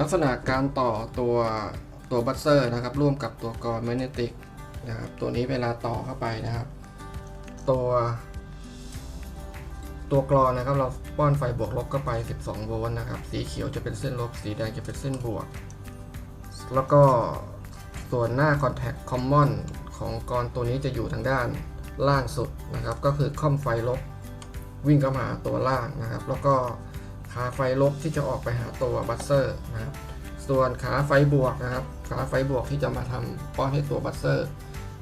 ลักษณะการต่อตัวตัวบัสเซอร์นะครับ ร่วมกับตัวกรแมกเนติกนะครับ ตัวนี้เวลาต่อเข้าไปนะครับ ตัว ตัวกรอนนะครับ เราป้อนไฟบวกลบเข้าไป 12 โวลต์นะครับ สีเขียวจะเป็นเส้นลบ สีแดงจะเป็นเส้นบวก แล้วก็ส่วนหน้า Contact Common ของกรตัวนี้จะอยู่ทางด้านล่างสุดนะครับ ก็คือค่อมไฟลบวิ่งเข้ามาตัวล่างนะครับ แล้วก็ ขาไฟลบที่จะออกไปหาตัวบัสเซอร์นะครับ ส่วนขาไฟบวกนะครับ ขาไฟบวกที่จะมาทำป้อนให้ตัวบัสเซอร์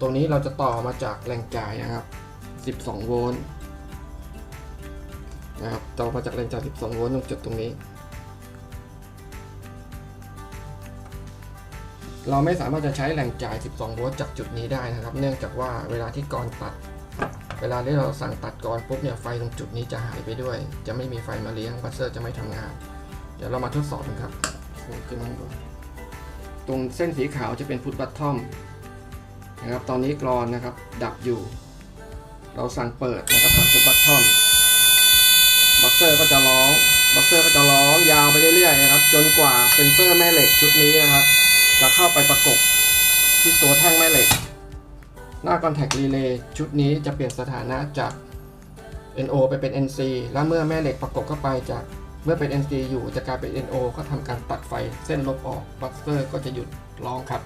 ตัวนี้เราจะต่อมาจากแรงจ่ายนะครับ 12 โวลต์นะครับต่อมาจากแรงจ่าย 12 โวลต์ตรงจุดตรงนี้ เราไม่สามารถจะใช้แรงจ่าย 12 โวลต์จากจุดนี้ได้นะครับ เนื่องจากว่าเวลาที่กรตัด เวลาที่เราสั่งตัดกรปุ๊บเนี่ยไฟตรงจุดนี้จะหายไปด้วย จะไม่มีไฟมาเลี้ยงบัสเซอร์จะไม่ทำงาน เดี๋ยวเรามาทดสอบกันครับขึ้นมาดูตรงเส้นสีขาวจะเป็นพุทบัตทอมนะครับตอนนี้กรอนนะครับดับอยู่ เราสั่งเปิดนะครับสั่งพุทบัตทอมบัสเซอร์ก็จะร้องบัสเซอร์ก็จะร้องยาวไปเรื่อยๆนะครับจนกว่าเซนเซอร์แม่เหล็กชุดนี้นะครับ จะเข้าไปประกบที่ตัวแท่งแม่เหล็ก หน้า Contact Relay ชุดนี้จะเปลี่ยนสถานะจาก NO ไปเป็น NC และเมื่อแม่เหล็กประกบเข้าไปจากเมื่อเป็น NC อยู่จะกลายเป็น NO ก็ทำการตัดไฟเส้นลบออกบัสเตอร์ก็จะหยุดร้องครับ